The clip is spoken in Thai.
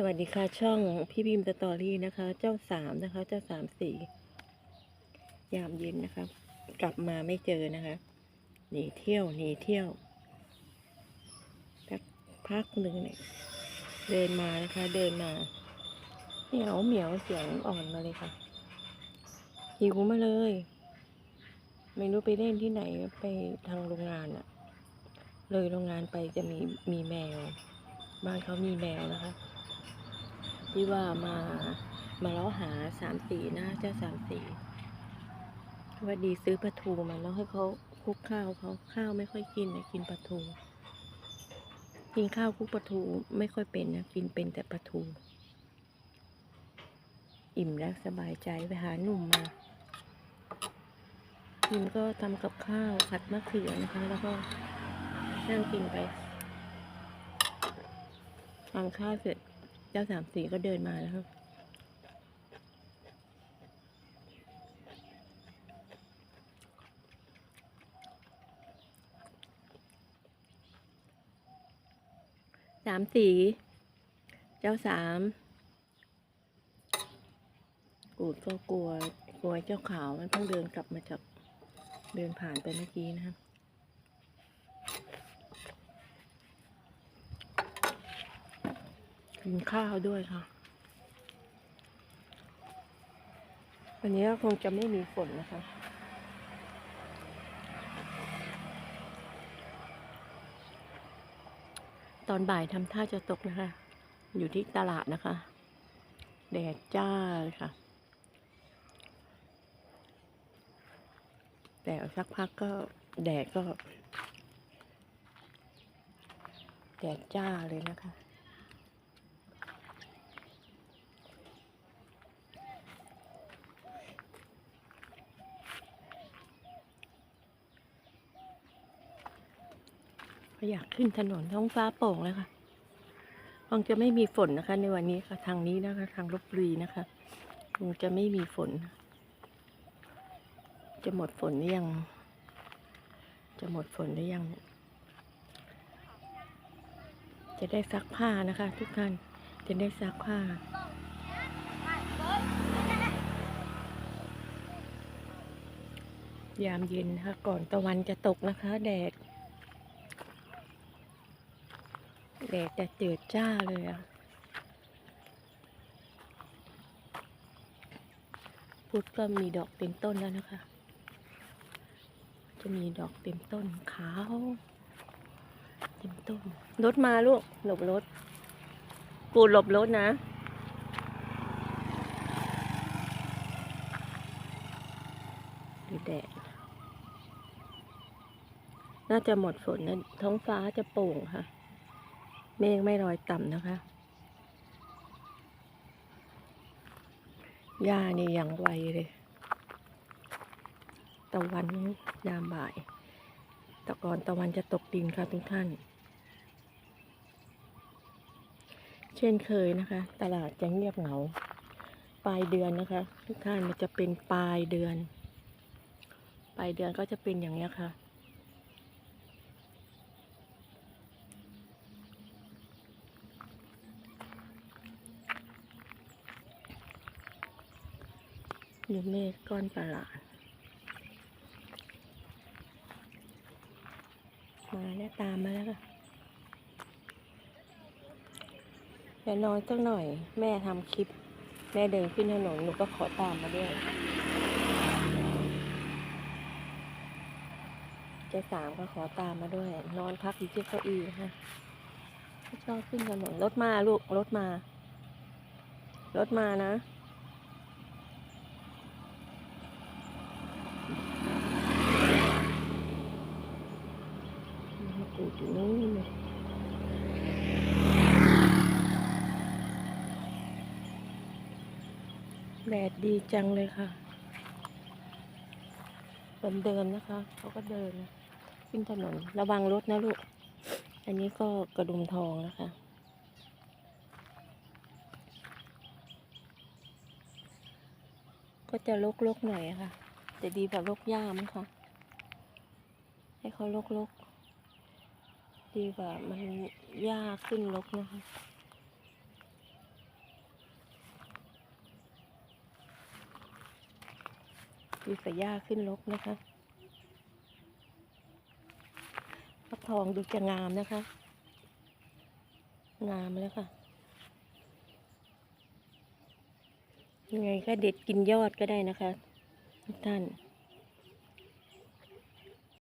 สวัสดีค่ะช่องพี่บีมสตอรี่นะคะ เจ้าสามนะคะ เจ้าสามสี่ยามเย็นนะคะ กลับมาไม่เจอนะคะหนีเที่ยวหนีเที่ยวสักพักหนึ่งเนี่ยเดินมานะคะ เดินมาเหมียวเหมียวเสียงอ่อนมาเลยค่ะหิวมาเลย ไม่รู้ไปเล่นที่ไหนไปทางโรงงานอะเลยโรงงานไปจะมีมีแมว บ้านเขามีแมวนะคะ ที่ว่ามามาล้อหาสามสีนะเจ้าสามสีว่าดีซื้อปลาทูมาแล้วให้เขาคุกข้าวเขาข้าวไม่ค่อยกินนะกินปลาทู กินข้าวคุกปลาทูไม่ค่อยเป็นนะกินเป็นแต่ปลาทู อิ่มแล้วสบายใจไปหาหนุ่มมากินก็ทำกับข้าวผัดมะเขือนะคะ แล้วก็นั่งกินไปทานข้าวเสร็จ จ้าสามสีก็เดินมาแล้วครับสามสี เจ้าสามกูดก็กลัว กลัวเจ้าขาวมันเพิ่งเดินกลับมาจากเดินผ่านไปเมื่อกี้นะครับ กินข้าวด้วยค่ะ วันนี้ก็คงจะไม่มีฝนนะคะ ตอนบ่ายทำท่าจะตกนะคะ อยู่ที่ตลาดนะคะ แดดจ้าเลยค่ะ แต่สักพักก็แดดก็แดดจ้าเลยนะคะ อยากขึ้นถนนท้องฟ้าโปร่งเลยค่ะคงจะไม่มีฝนนะคะ ในวันนี้ค่ะ ทางนี้นะคะ ทางลบบุรีนะคะคงจะไม่มีฝน จะหมดฝนหรือยัง จะหมดฝนหรือยังจะได้ซักผ้านะคะ ทุกท่านจะได้ซักผ้ายามเย็นนะคะก่อนตะวันจะตกนะคะ แดด แดดจะเจิดจ้าเลยอะพุธก็มีดอกเต็มต้นแล้วนะคะ จะมีดอกเต็มต้นขาวเต็มต้นรถมาลูกหลบรถ กูหลบรถนะดูแดดน่าจะหมดฝนนะท้องฟ้าจะโปร่งค่ะ เมฆไม่ลอยต่ำนะคะ หญ้านี่ยังไวเลย ตะวันยามบ่ายต่ก่อนตะวันจะตกดินค่ะทุกท่าน เช่นเคยนะคะ ตลาดจะเงียบเหงา ปลายเดือนนะคะ ทุกท่านมันจะเป็นปลายเดือน ปลายเดือนก็จะเป็นอย่างนี้ค่ะ อยู่เมฆก้อนประหลาดมาแล้วตามมาแล้วค่ะเดี๋ยวนอนสักหน่อย แม่ทำคลิป แม่เดินขึ้นถนนหนูก็ขอตามมาด้วยเจ้าสามก็ขอตามมาด้วย นอนพักอยู่ที่เก้าอี้ค่ะชอบขึ้นถนนรถมาลูกรถมา รถมานะ มะกรูดอยู่ นู้นเลยแดดดีจังเลยค่ะคนเดินนะคะเขาก็เดินขึ้นถนนระวังรถนะลูก อันนี้ก็กระดุมทองนะคะก็จะลกๆหน่อยค่ะ จะดีกว่าลกหญ้ามั้งคะให้เขาลกๆ ดีกว่ามันยากขึ้นลกนะคะดีกว่าหญ้าขึ้นลกนะคะฟักทองดูจะงามนะคะ งามแล้วค่ะ ยังไงก็เด็ดกินยอดก็ได้นะคะท่าน